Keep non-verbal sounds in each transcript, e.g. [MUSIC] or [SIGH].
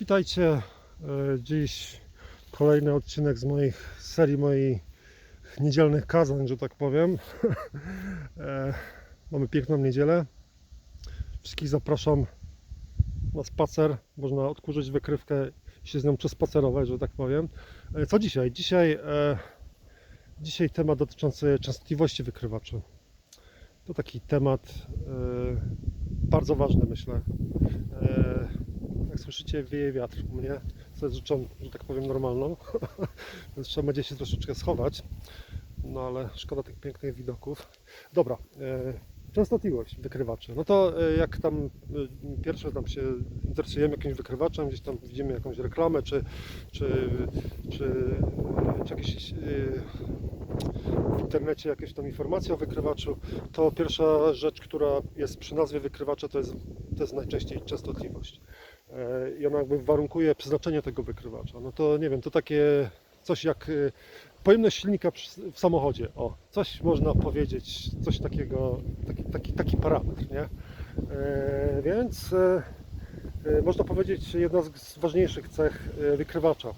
Witajcie. E, Dziś kolejny odcinek z moich serii moich niedzielnych kazań, że tak powiem. [LAUGHS] E, Mamy piękną niedzielę. Wszystkich zapraszam na spacer. Można odkurzyć wykrywkę i się z nią przespacerować, że tak powiem. E, Co dzisiaj? Dzisiaj, dzisiaj temat dotyczący częstotliwości wykrywaczy. To taki temat bardzo ważny, myślę. Słyszycie, wieje wiatr u mnie, co jest rzeczą, że tak powiem, normalną, [LAUGHS] więc trzeba będzie się troszeczkę schować, no ale szkoda tych pięknych widoków. Dobra, e, częstotliwość wykrywaczy. No to e, jak tam e, pierwsze tam się interesujemy jakimś wykrywaczem, gdzieś tam widzimy jakąś reklamę, czy, czy, czy, czy jakieś w internecie jakieś tam informacje o wykrywaczu, to pierwsza rzecz, która jest przy nazwie wykrywacza, to jest, to jest najczęściej częstotliwość. E, I ona jakby warunkuje przeznaczenie tego wykrywacza. No to nie wiem, to takie coś jak e, pojemność silnika w samochodzie. O, coś można powiedzieć, coś takiego, taki, taki, taki parametr, nie? E, Więc można powiedzieć jedna z ważniejszych cech wykrywacza.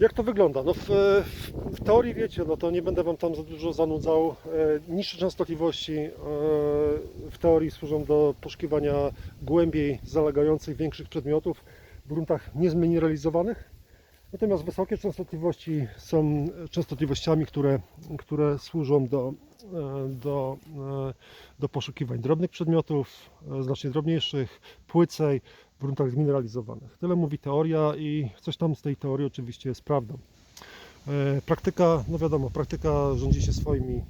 Jak to wygląda? No w, w, w teorii wiecie, no to nie będę Wam tam za dużo zanudzał. E, niższe częstotliwości e, w teorii służą do poszukiwania głębiej zalegających większych przedmiotów w gruntach niezmineralizowanych. Natomiast wysokie częstotliwości są częstotliwościami, które, które służą do, e, do, e, do poszukiwań drobnych przedmiotów, e, znacznie drobniejszych, płycej, gruntach zmineralizowanych. Tyle mówi teoria i coś tam z tej teorii oczywiście jest prawdą. E, Praktyka, no wiadomo, praktyka rządzi się swoimi,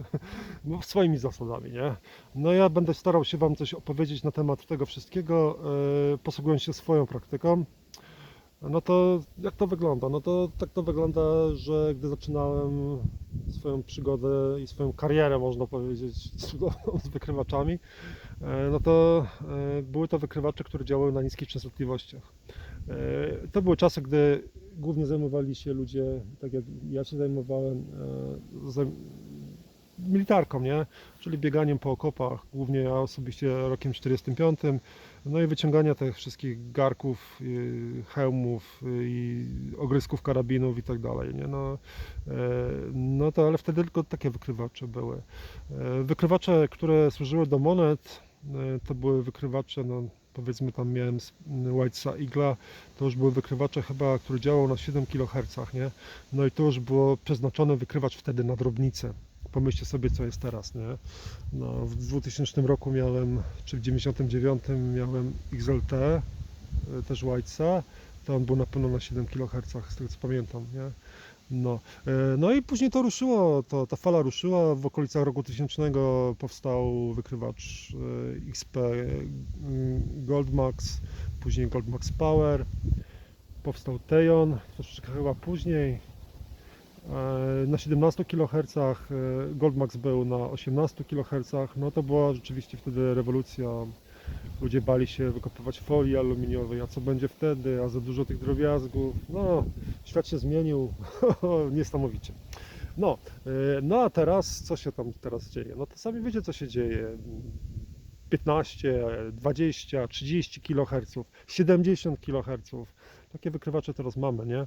[LAUGHS] no, swoimi zasadami, nie? No ja będę starał się Wam coś opowiedzieć na temat tego wszystkiego, e, posługując się swoją praktyką. No to jak to wygląda? No to tak to wygląda, że gdy zaczynałem swoją przygodę i swoją karierę, można powiedzieć, [LAUGHS] z wykrywaczami, no to e, były to wykrywacze, które działały na niskich częstotliwościach. E, To były czasy, gdy głównie zajmowali się ludzie, tak jak ja się zajmowałem, e, zajm- militarką, nie? Czyli bieganiem po okopach, głównie ja osobiście rokiem 45, no i wyciągania tych wszystkich garków, hełmów i ogrysków karabinów i tak dalej, nie? No, e, no to ale wtedy tylko takie wykrywacze były. E, Wykrywacze, które służyły do monet, e, to były wykrywacze, no powiedzmy tam miałem Whitesa Igla, to już były wykrywacze chyba, który działał na 7 kHz, nie? No i to już było przeznaczone wykrywacz wtedy na drobnicę. Pomyślcie sobie, co jest teraz, nie? No, w 2000 roku miałem, czy w 99 miałem XLT, y, też Whitesa, to on był na pewno na 7 kHz, z tego co pamiętam, nie? No, e, no i później to ruszyło, to, ta fala ruszyła, w okolicach roku 1000 powstał wykrywacz e, XP mm, Goldmax, później Goldmax Power, powstał Tejon, troszeczkę chyba później, E, na 17 kHz, e, Goldmax był na 18 kHz, no to była rzeczywiście wtedy rewolucja. Ludzie bali się wykopywać folii aluminiowej, a co będzie wtedy, a za dużo tych drobiazgów. No, świat się zmienił [LAUGHS] niesamowicie. No, e, no a teraz, co się tam teraz dzieje? No to sami wiecie, co się dzieje. 15, 20, 30 kHz, 70 kHz. Takie wykrywacze teraz mamy, nie? E,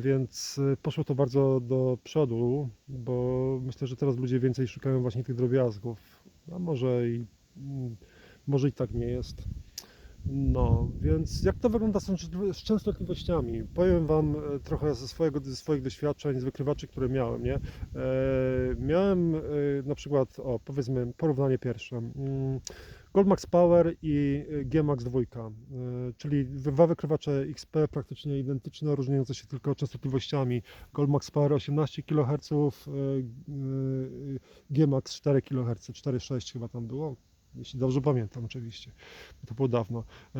Więc e, poszło to bardzo do przodu, bo myślę, że teraz ludzie więcej szukają właśnie tych drobiazgów. A może i, mm, może i tak nie jest. No, więc jak to wygląda z często- z częstotliwościami? Powiem Wam e, trochę ze, swojego, ze swoich doświadczeń, z wykrywaczy, które miałem, nie? E, miałem e, na przykład, o powiedzmy, porównanie pierwsze. Mm, Goldmax Power i e, G-Max 2, e, czyli dwa wykrywacze XP praktycznie identyczne, różniące się tylko częstotliwościami. Goldmax Power 18 kHz, G-Max 4 kHz, 4,6 chyba tam było, jeśli dobrze pamiętam oczywiście, to było dawno. E,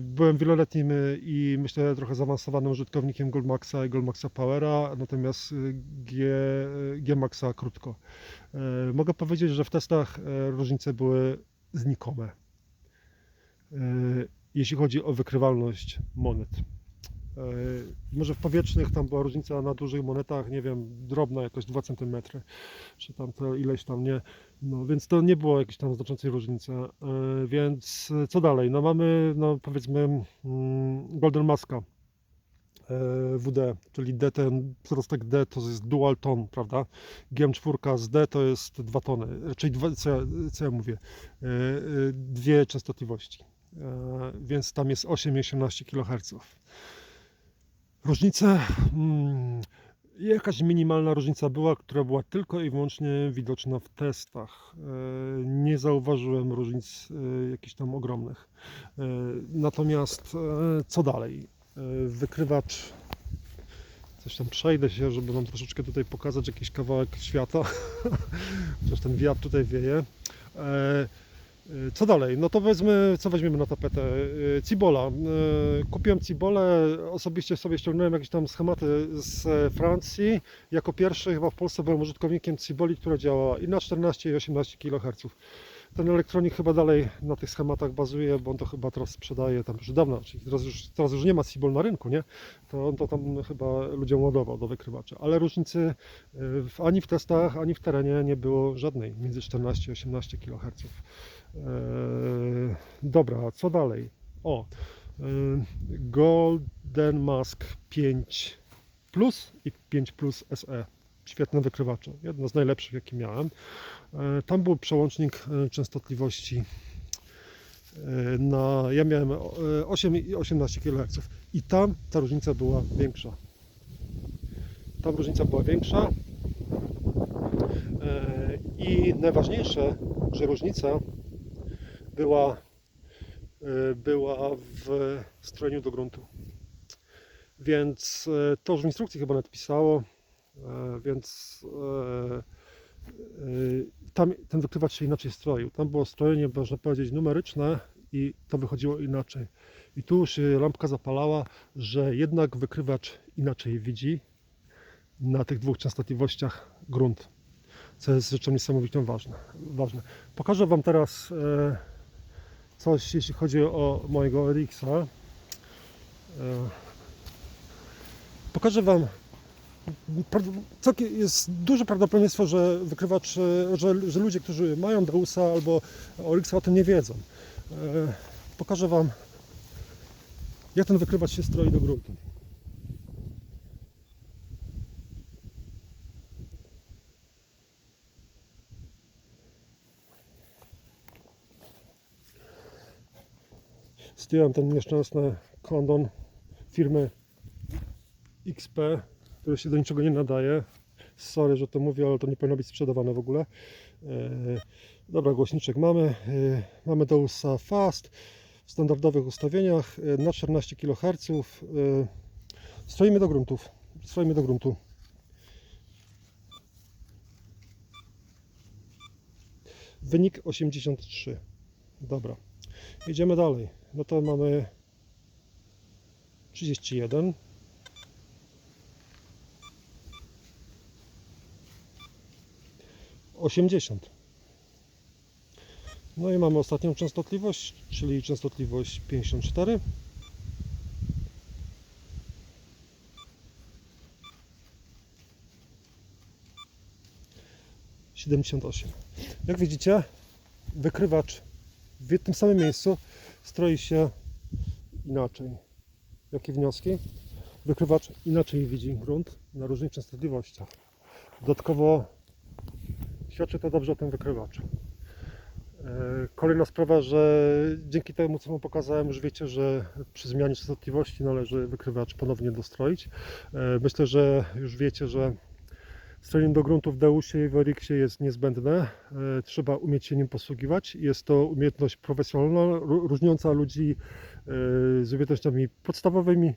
Byłem wieloletnim e, i myślę trochę zaawansowanym użytkownikiem Goldmaxa i Goldmaxa Powera, natomiast e, G, G-Maxa krótko. Mogę powiedzieć, że w testach różnice były znikome, jeśli chodzi o wykrywalność monet. Może w powietrznych tam była różnica na dużych monetach, nie wiem, drobna jakoś 2 cm, czy tam to ileś tam nie. No więc to nie było jakiejś tam znaczącej różnicy. E, Więc e, co dalej? No mamy, no powiedzmy, mm, Golden Maska. e, WD, czyli D, ten przyrostek D to jest dual ton, prawda? GM4 z D to jest 2 tony, e, czyli dwa, co, ja, co ja mówię, E, e, dwie częstotliwości, E, więc tam jest 8 i 18 kHz. Różnice, mm, jakaś minimalna różnica była, która była tylko i wyłącznie widoczna w testach. E, Nie zauważyłem różnic e, jakichś tam ogromnych. E, Natomiast co dalej? Wykrywacz. Coś tam przejdę się, żeby Wam troszeczkę tutaj pokazać jakiś kawałek świata. [LAUGHS] Chociaż ten wiatr tutaj wieje. E, Co dalej? No to wezmę, co weźmiemy na tapetę? E, Cibola. E, Kupiłem Cibolę, osobiście sobie ściągnąłem jakieś tam schematy z Francji. Jako pierwszy chyba w Polsce byłem użytkownikiem Ciboli, która działa i na 14 i 18 kHz. Ten elektronik chyba dalej na tych schematach bazuje, bo on to chyba teraz sprzedaje tam już dawno, czyli teraz już, teraz już nie ma Cibol na rynku, nie? To on to tam chyba ludziom ładował do wykrywacza, ale różnicy ani w testach, ani w terenie nie było żadnej między 14 a 18 kHz. Eee, dobra, co dalej? O, e, Golden Mask 5 Plus i 5 Plus SE. Świetne wykrywacze, jedno z najlepszych jakie miałem. E, Tam był przełącznik e, częstotliwości e, na, ja miałem e, 8 i 18 kHz i tam ta różnica była większa. Tam różnica była większa E, i najważniejsze, że różnica była, e, była w strojeniu do gruntu. Więc e, to już w instrukcji chyba nawet pisało, e, więc tam ten wykrywacz się inaczej stroił. Tam było strojenie, można powiedzieć, numeryczne i to wychodziło inaczej. I tu się lampka zapalała, że jednak wykrywacz inaczej widzi na tych dwóch częstotliwościach grunt, co jest rzeczą niesamowicie ważne. ważne. Pokażę Wam teraz coś, jeśli chodzi o mojego RX-a. E, pokażę Wam jest duże prawdopodobieństwo, że wykrywacz, e, że, że ludzie, którzy mają Deusa albo Oryxa o tym nie wiedzą. E, Pokażę Wam, jak ten wykrywacz się stroi do gruntu. Zdjąłem ten nieszczęsny kondon firmy XP, który się do niczego nie nadaje. Sorry, że to mówię, ale to nie powinno być sprzedawane w ogóle. E, dobra, głośniczek mamy. E, mamy Deusa Fast w standardowych ustawieniach e, na 14 kHz. Stroimy do gruntów. Stroimy do gruntu. Wynik 83. Dobra. Idziemy dalej. No to mamy 31. Osiemdziesiąt. No i mamy ostatnią częstotliwość, czyli częstotliwość 54. Siedemdziesiąt osiem. Jak widzicie, wykrywacz w tym samym miejscu stroi się inaczej. Jakie wnioski? Wykrywacz inaczej widzi grunt na różnych częstotliwościach. Dodatkowo świadczy to dobrze o tym wykrywaczu. E, Kolejna sprawa, że dzięki temu co Wam pokazałem, już wiecie, że przy zmianie częstotliwości należy wykrywacz ponownie dostroić. E, Myślę, że już wiecie, że strojenie do gruntu w Deusie i w Orixie jest niezbędne. E, Trzeba umieć się nim posługiwać. Jest to umiejętność profesjonalna, ró- różniąca ludzi e, z umiejętnościami podstawowymi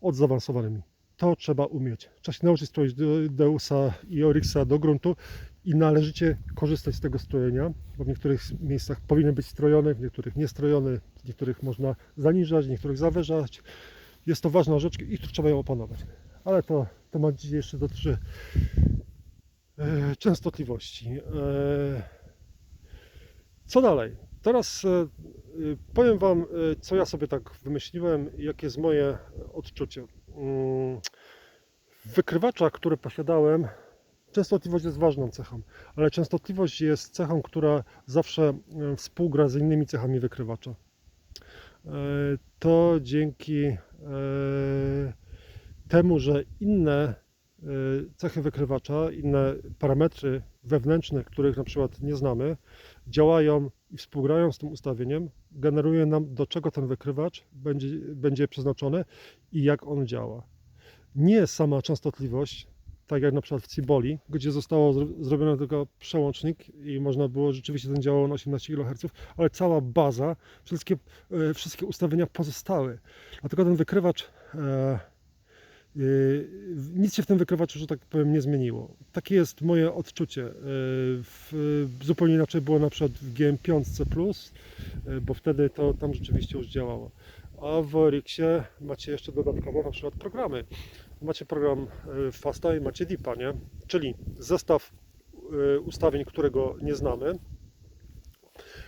od zaawansowanymi. To trzeba umieć. Trzeba się nauczyć stroić de- Deusa i Orixa do gruntu i należycie korzystać z tego strojenia, bo w niektórych miejscach powinien być strojony, w niektórych niestrojony, w niektórych można zaniżać, w niektórych zawyżać. Jest to ważna rzecz i tu trzeba ją opanować. Ale to temat jeszcze dotyczy e, częstotliwości. E, co dalej? Teraz e, powiem Wam, co ja sobie tak wymyśliłem, jakie jest moje odczucie. mm, w wykrywacza, które posiadałem, częstotliwość jest ważną cechą, ale częstotliwość jest cechą, która zawsze współgra z innymi cechami wykrywacza. To dzięki temu, że inne e, cechy wykrywacza, inne parametry wewnętrzne, których na przykład nie znamy, działają i współgrają z tym ustawieniem, generuje nam do czego ten wykrywacz będzie, będzie przeznaczony i jak on działa. Nie sama częstotliwość, tak jak na przykład w Ciboli, gdzie zostało zro- zrobiony tylko przełącznik i można było rzeczywiście ten działał na 18 kHz, ale cała baza, wszystkie, e, wszystkie ustawienia pozostały. Dlatego ten wykrywacz e, Nic się w tym wykrywaczu, że tak powiem, nie zmieniło. Takie jest moje odczucie. Yy, W, zupełnie inaczej było na przykład w GM5C, yy, bo wtedy to tam rzeczywiście już działało. A w Orixie macie jeszcze dodatkowo na przykład programy. Macie program yy, Fasta i macie Deepa, nie? Czyli zestaw yy, ustawień, którego nie znamy,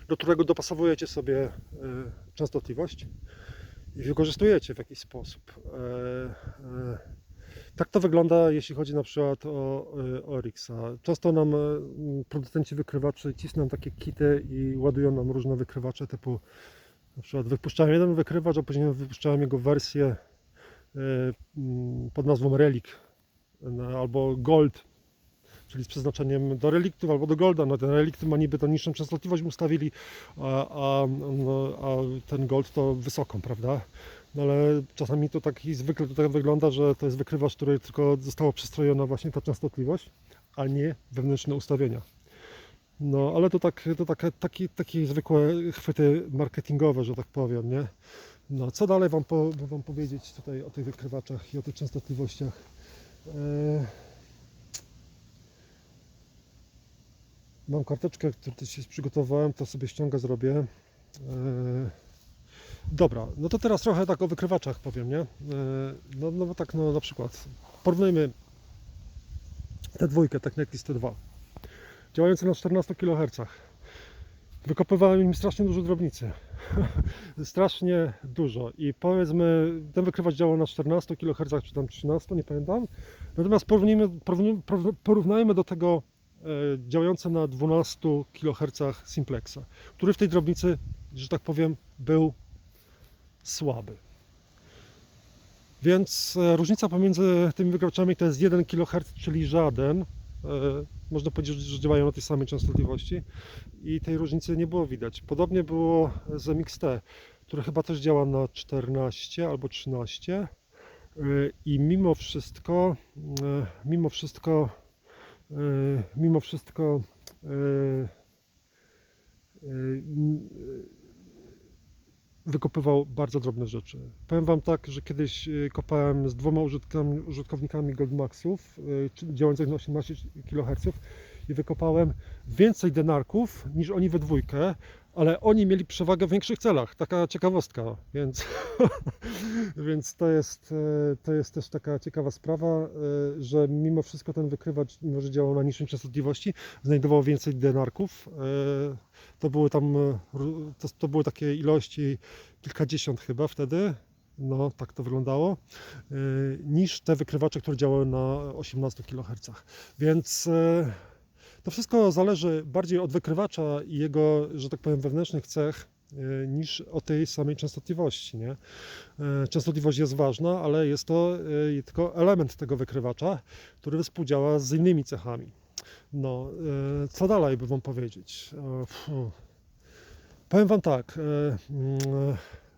do którego dopasowujecie sobie yy, częstotliwość i wykorzystujecie w jakiś sposób. E, e, Tak to wygląda, jeśli chodzi na przykład o, e, o Rixa. Często nam producenci wykrywaczy cisną takie kity i ładują nam różne wykrywacze typu na przykład wypuszczają jeden wykrywacz, a później wypuszczają jego wersję pod nazwą Relic albo Gold, czyli z przeznaczeniem do reliktów albo do golda. No ten relikt ma niby tą niższą częstotliwość ustawili, a, a, no, a ten gold to wysoką, prawda? No ale czasami to tak i zwykle to tak wygląda, że to jest wykrywacz, który tylko została przystrojona właśnie ta częstotliwość, a nie wewnętrzne ustawienia. No ale to tak, to takie, takie, takie zwykłe chwyty marketingowe, że tak powiem, nie? No co dalej wam, po, wam powiedzieć tutaj o tych wykrywaczach i o tych częstotliwościach? Eee... Mam karteczkę, którą też przygotowałem, to sobie ściągę zrobię. Eee, Dobra, no to teraz trochę tak o wykrywaczach powiem, nie? Eee, No, no bo tak, no na przykład porównujmy tę dwójkę, Technetis T2, działające na 14 kHz. Wykopywałem im strasznie dużo drobnicy. [LAUGHS] strasznie dużo. I powiedzmy, ten wykrywacz działał na 14 kHz, czy tam 13, nie pamiętam. Natomiast porównajmy, porównajmy, porównajmy do tego e, działające na 12 kHz Simplexa, który w tej drobnicy, że tak powiem, był słaby. Więc e, różnica pomiędzy tymi wykrywacami to jest 1 kHz, czyli żaden. E, Można powiedzieć, że działają na tej samej częstotliwości i tej różnicy nie było widać. Podobnie było z MXT, który chyba też działa na 14 albo 13 e, i mimo wszystko, e, mimo wszystko, e, mimo wszystko e, e, wykopywał bardzo drobne rzeczy. Powiem Wam tak, że kiedyś kopałem z dwoma użytkownikami Goldmaxów działających na 18 kHz i wykopałem więcej denarków niż oni we dwójkę, ale oni mieli przewagę w większych celach. Taka ciekawostka, więc, [LAUGHS] więc to, jest, e, to jest też taka ciekawa sprawa, e, że mimo wszystko ten wykrywacz, mimo że działał na niższej częstotliwości, znajdował więcej denarków. E, To były tam, to, to były takie ilości kilkadziesiąt chyba wtedy, no tak to wyglądało, niż te wykrywacze, które działały na 18 kHz. Więc to wszystko zależy bardziej od wykrywacza i jego, że tak powiem, wewnętrznych cech e, niż o tej samej częstotliwości. Nie? E, Częstotliwość jest ważna, ale jest to e, tylko element tego wykrywacza, który współdziała z innymi cechami. No, co dalej by Wam powiedzieć? Powiem Wam tak.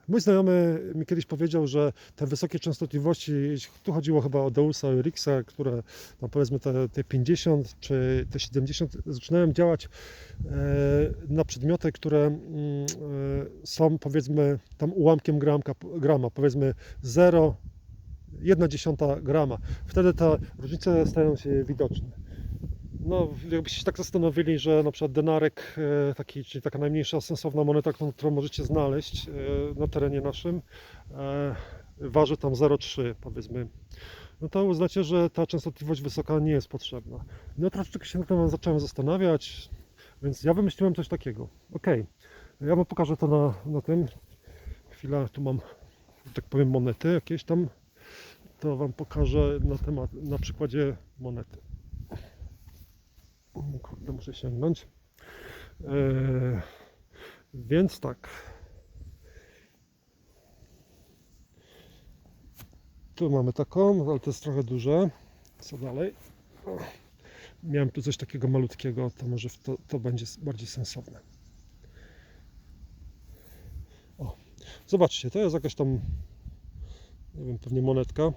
Mój znajomy mi kiedyś powiedział, że te wysokie częstotliwości, tu chodziło chyba o Deusa i Rixa, które no powiedzmy te, te 50 czy te 70 zaczynają działać e, na przedmioty, które mm, e, są powiedzmy tam ułamkiem gramka, grama, powiedzmy 0, 1 dziesiąta grama. Wtedy te różnice stają się widoczne. No, jakbyście się tak zastanowili, że na przykład denarek, e, taki, czyli taka najmniejsza sensowna moneta, którą, możecie znaleźć e, na terenie naszym, e, waży tam 0,3 powiedzmy, no to uznacie, że ta częstotliwość wysoka nie jest potrzebna. No troszeczkę się na tym zacząłem zastanawiać, więc ja wymyśliłem coś takiego. Ok, ja wam pokażę to na, na tym. Chwila, tu mam, tak powiem, monety jakieś tam. to Wam pokażę na temat, na przykładzie monety. Kurde, muszę sięgnąć. Eee, więc tak. Tu mamy taką, ale to jest trochę duże. Co dalej? O, miałem tu coś takiego malutkiego, to może to, to będzie bardziej sensowne. O, zobaczcie, to jest jakaś tam, nie wiem, pewnie monetka.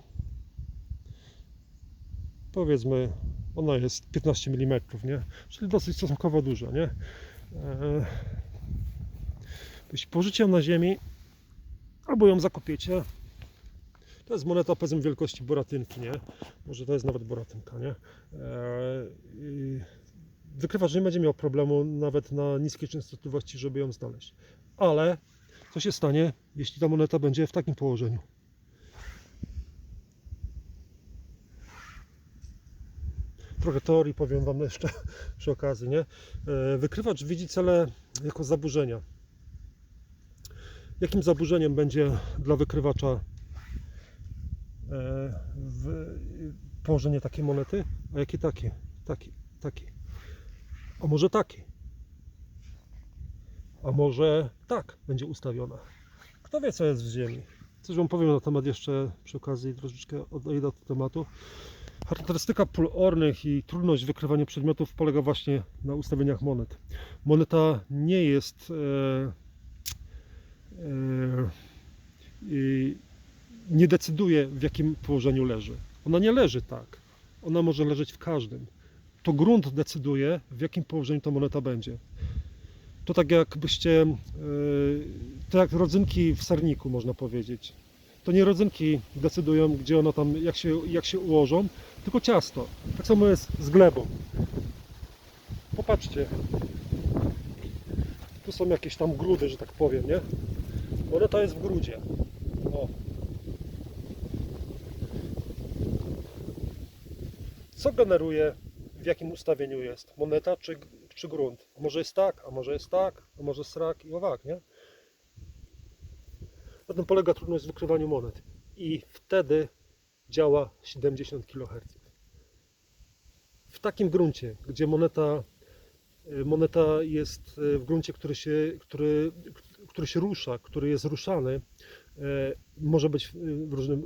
Powiedzmy, ona jest 15 mm, nie? Czyli dosyć stosunkowo duża, nie? Eee, jeśli położycie ją na ziemi, albo ją zakopiecie, to jest moneta powiedzmy wielkości boratynki, nie? Może to jest nawet boratynka, nie? Eee, i wykrywacz nie będzie miał problemu nawet na niskiej częstotliwości, żeby ją znaleźć. Ale co się stanie, jeśli ta moneta będzie w takim położeniu? Trochę teorii powiem Wam jeszcze [LAUGHS] przy okazji, nie? Eee, Wykrywacz widzi cele jako zaburzenia. Jakim zaburzeniem będzie dla wykrywacza e, położenie takiej monety, a jakie takie? Taki, taki. A może taki? A może tak będzie ustawiona? Kto wie, co jest w ziemi? Coś Wam powiem na temat jeszcze przy okazji, troszeczkę odejdę od tematu. Charakterystyka pól ornych i trudność wykrywania przedmiotów polega właśnie na ustawieniach monet. Moneta nie jest e, e, nie decyduje w jakim położeniu leży. Ona nie leży tak. Ona może leżeć w każdym. To grunt decyduje w jakim położeniu ta moneta będzie. To tak jakbyście, e, to jak rodzynki w serniku można powiedzieć. To nie rodzynki decydują gdzie ona tam, jak się, jak się ułożą, tylko ciasto. Tak samo jest z glebą. Popatrzcie. Tu są jakieś tam grudy, że tak powiem, nie? Moneta jest w grudzie. O. Co generuje, w jakim ustawieniu jest? Moneta czy, czy grunt? A może jest tak, a może jest tak, a może srak i owak, nie? Na tym polega trudność w wykrywaniu monet. I wtedy działa 70 kHz. W takim gruncie, gdzie moneta, y, moneta jest y, w gruncie, który się, który, który się rusza, który jest ruszany, e, może być w różnym,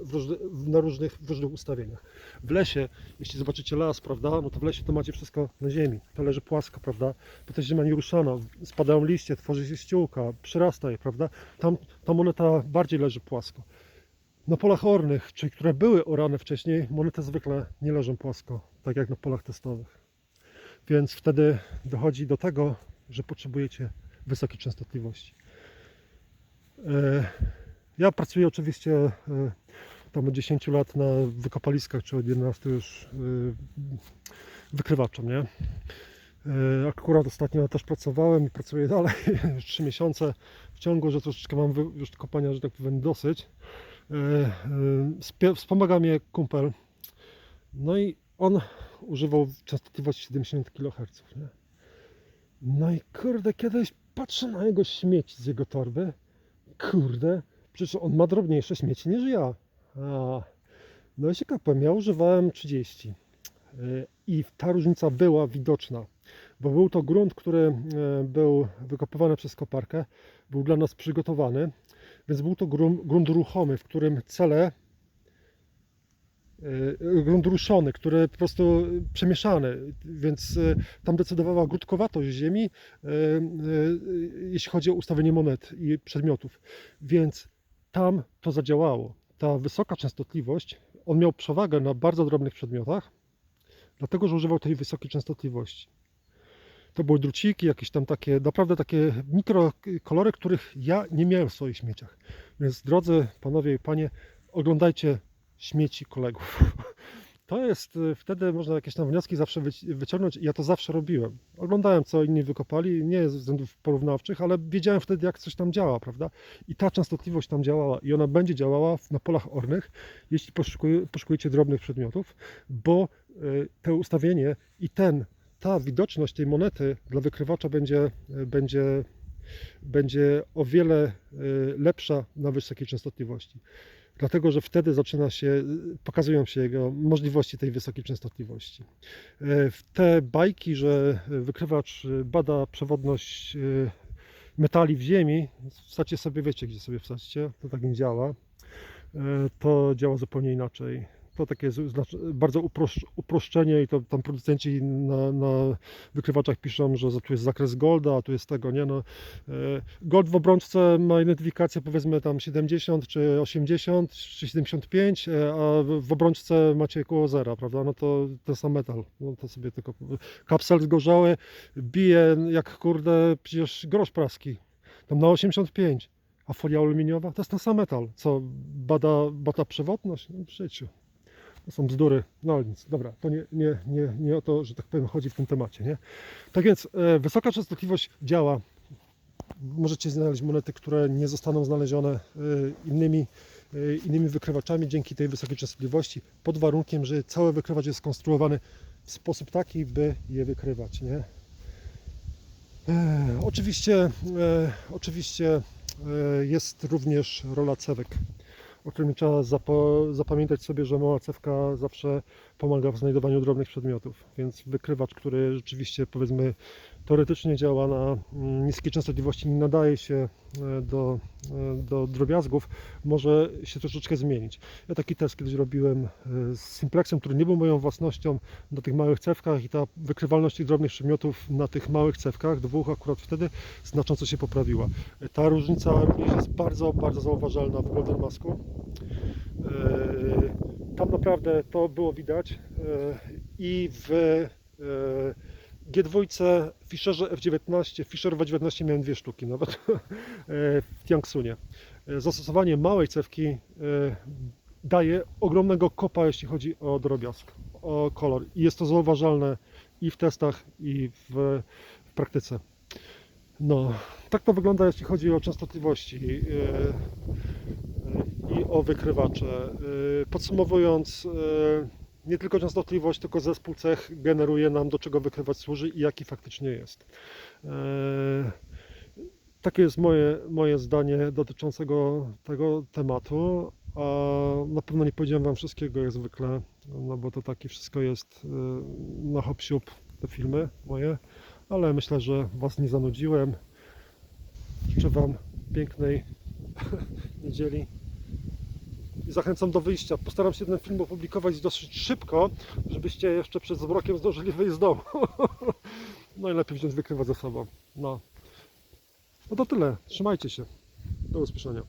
w na różnych, w różnych ustawieniach. W lesie, jeśli zobaczycie las, prawda, no to w lesie to macie wszystko na ziemi, to leży płasko, prawda, bo ta ziemia nieruszana, spadają liście, tworzy się ściółka, przyrasta je, prawda, tam ta moneta bardziej leży płasko. Na polach ornych, czyli które były orane wcześniej, monety zwykle nie leżą płasko, tak jak na polach testowych. Więc wtedy dochodzi do tego, że potrzebujecie wysokiej częstotliwości. E, Ja pracuję oczywiście e, tam od 10 lat na wykopaliskach, czy od 11 już e, wykrywaczem, nie? E, Akurat ostatnio też pracowałem i pracuję dalej, [LAUGHS] już 3 miesiące w ciągu, że troszeczkę mam już kopania, że tak powiem, dosyć. Wspomaga mnie kumpel. No i on używał częstotliwości 70 kHz, nie? No i kurde, kiedyś patrzę na jego śmieci z jego torby. Kurde, przecież on ma drobniejsze śmieci niż ja. A, no i się kapłem, ja używałem 30. Yy, I ta różnica była widoczna, bo był to grunt, który e, był wykopywany przez koparkę, był dla nas przygotowany, więc był to grunt, grunt ruchomy, w którym cele e, grunt ruszony, który po prostu przemieszany, więc e, tam decydowała grudkowatość ziemi, e, e, jeśli chodzi o ustawienie monet i przedmiotów. Więc tam to zadziałało. Ta wysoka częstotliwość, on miał przewagę na bardzo drobnych przedmiotach, dlatego że używał tej wysokiej częstotliwości. To były druciki, jakieś tam takie, naprawdę takie mikrokolory, których ja nie miałem w swoich śmieciach. Więc drodzy panowie i panie, oglądajcie śmieci kolegów. [LAUGHS] To jest, y, wtedy można jakieś tam wnioski zawsze wyci- wyciągnąć ja to zawsze robiłem. Oglądałem co inni wykopali, nie ze względów porównawczych, ale wiedziałem wtedy jak coś tam działa, prawda? I ta częstotliwość tam działała i ona będzie działała na polach ornych, jeśli poszukuj- poszukujecie drobnych przedmiotów, bo y, to ustawienie i ten, ta widoczność tej monety dla wykrywacza będzie, y, będzie, będzie o wiele lepsza na wysokiej częstotliwości. Dlatego że wtedy zaczyna się, pokazują się jego możliwości tej wysokiej częstotliwości. E, Te bajki, że wykrywacz bada przewodność e, metali w ziemi, wsadźcie sobie, wiecie gdzie sobie wsadźcie, to tak nie działa. E, To działa zupełnie inaczej. To takie znaczy- bardzo uprosz- uproszczenie i to tam producenci na, na wykrywaczach piszą, że tu jest zakres golda, a tu jest tego, nie no. E, Gold w obrączce ma identyfikację powiedzmy tam 70 czy 80 czy 75, e, a w obrączce macie koło zera, prawda? No to ten sam metal. No to sobie tylko kapsel zgorzały, bije jak kurde przecież grosz praski. Tam na 85. A folia aluminiowa to jest ten sam metal, co bada, bada przewodność no, w życiu. To są bzdury. No nic, dobra, to nie, nie, nie, nie o to, że tak powiem, chodzi w tym temacie. Nie? Tak więc e, wysoka częstotliwość działa. Możecie znaleźć monety, które nie zostaną znalezione e, innymi, e, innymi wykrywaczami dzięki tej wysokiej częstotliwości, pod warunkiem, że cały wykrywacz jest skonstruowany w sposób taki, by je wykrywać. Nie? E, oczywiście, e, oczywiście e, jest również rola cewek, o którym trzeba zapamiętać sobie, że mała cewka zawsze pomaga w znajdowaniu drobnych przedmiotów, więc wykrywacz, który rzeczywiście powiedzmy teoretycznie działa na mm, niskiej częstotliwości, nie nadaje się e, do, e, do drobiazgów, może się troszeczkę zmienić. Ja taki test kiedyś robiłem e, z Simplexem, który nie był moją własnością na tych małych cewkach i ta wykrywalność tych drobnych przedmiotów na tych małych cewkach, dwóch akurat wtedy, znacząco się poprawiła. Ta różnica również jest bardzo, bardzo zauważalna w Golden Masku. Tam naprawdę to było widać i w G2 Fisherze F19, Fisher W19 miałem dwie sztuki nawet [LAUGHS] e, w Tiangsunie. E, Zastosowanie małej cewki e, daje ogromnego kopa, jeśli chodzi o drobiazg, o kolor. I jest to zauważalne i w testach, i w, praktyce. No, tak to wygląda, jeśli chodzi o częstotliwości i o wykrywacze. Podsumowując, nie tylko częstotliwość, tylko zespół cech generuje nam, do czego wykrywacz służy i jaki faktycznie jest. E, Takie jest moje, moje zdanie dotyczącego tego tematu. A na pewno nie powiedziałem Wam wszystkiego jak zwykle, no bo to takie wszystko jest e, na hop te filmy moje, ale myślę, że Was nie zanudziłem. Życzę Wam pięknej [LAUGHS] niedzieli i zachęcam do wyjścia. Postaram się ten film opublikować dosyć szybko, żebyście jeszcze przed zmrokiem zdążyli wyjść z domu. [LAUGHS] No i lepiej wziąć wykrywać ze sobą. No. No to tyle. Trzymajcie się. Do usłyszenia.